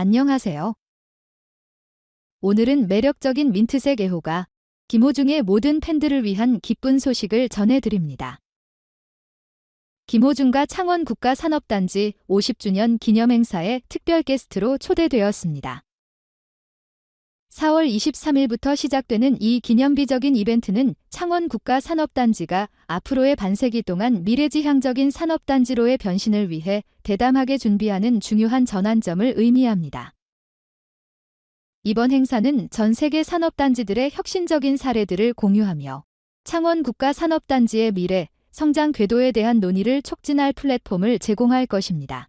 안녕하세요. 오늘은 매력적인 민트색 애호가 김호중의 모든 팬들을 위한 기쁜 소식을 전해드립니다. 김호중과 창원 국가산업단지 50주년 기념행사에 특별 게스트로 초대되었습니다. 4월 23일부터 시작되는 이 기념비적인 이벤트는 창원 국가 산업단지가 앞으로의 반세기 동안 미래지향적인 산업단지로의 변신을 위해 대담하게 준비하는 중요한 전환점을 의미합니다. 이번 행사는 전 세계 산업단지들의 혁신적인 사례들을 공유하며 창원 국가 산업단지의 미래, 성장 궤도에 대한 논의를 촉진할 플랫폼을 제공할 것입니다.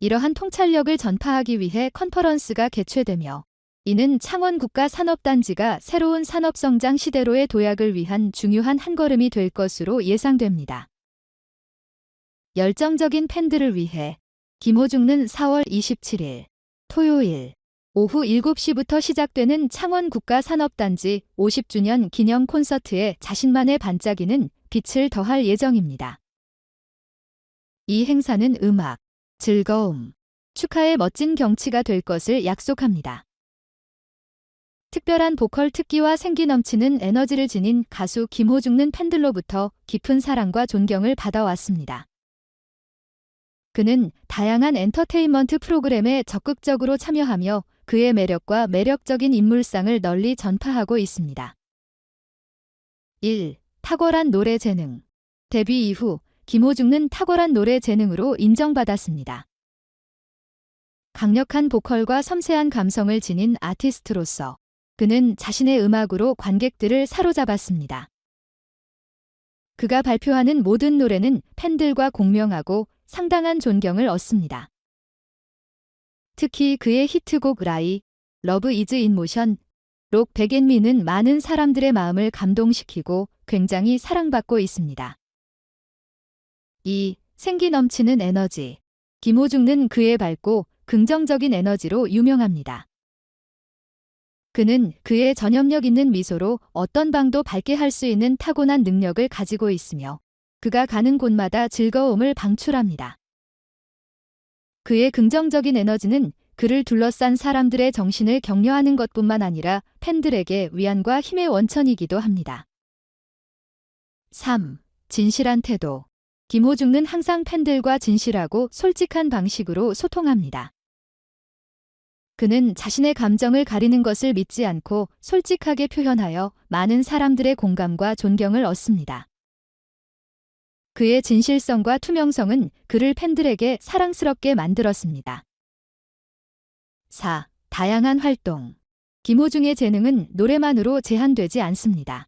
이러한 통찰력을 전파하기 위해 컨퍼런스가 개최되며 이는 창원 국가 산업단지가 새로운 산업성장 시대로의 도약을 위한 중요한 한 걸음이 될 것으로 예상됩니다. 열정적인 팬들을 위해 김호중는 4월 27일 토요일 오후 7시부터 시작되는 창원 국가산업단지 50주년 기념 콘서트에 자신만의 반짝이는 빛을 더할 예정입니다. 이 행사는 음악, 즐거움, 축하의 멋진 경치가 될 것을 약속합니다. 특별한 보컬 특기와 생기 넘치는 에너지를 지닌 가수 김호중는 팬들로부터 깊은 사랑과 존경을 받아왔습니다. 그는 다양한 엔터테인먼트 프로그램에 적극적으로 참여하며 그의 매력과 매력적인 인물상을 널리 전파하고 있습니다. 1. 탁월한 노래 재능. 데뷔 이후 김호중는 탁월한 노래 재능으로 인정받았습니다. 강력한 보컬과 섬세한 감성을 지닌 아티스트로서 그는 자신의 음악으로 관객들을 사로잡았습니다. 그가 발표하는 모든 노래는 팬들과 공명하고 상당한 존경을 얻습니다. 특히 그의 히트곡 라이, 러브 이즈 인 모션, 록 백앤미는 많은 사람들의 마음을 감동시키고 굉장히 사랑받고 있습니다. 2. 생기 넘치는 에너지. 김호중는 그의 밝고 긍정적인 에너지로 유명합니다. 그는 그의 전염력 있는 미소로 어떤 방도 밝게 할 수 있는 타고난 능력을 가지고 있으며 그가 가는 곳마다 즐거움을 방출합니다. 그의 긍정적인 에너지는 그를 둘러싼 사람들의 정신을 격려하는 것뿐만 아니라 팬들에게 위안과 힘의 원천이기도 합니다. 3. 진실한 태도. 김호중는 항상 팬들과 진실하고 솔직한 방식으로 소통합니다. 그는 자신의 감정을 가리는 것을 믿지 않고 솔직하게 표현하여 많은 사람들의 공감과 존경을 얻습니다. 그의 진실성과 투명성은 그를 팬들에게 사랑스럽게 만들었습니다. 4. 다양한 활동. 김호중의 재능은 노래만으로 제한되지 않습니다.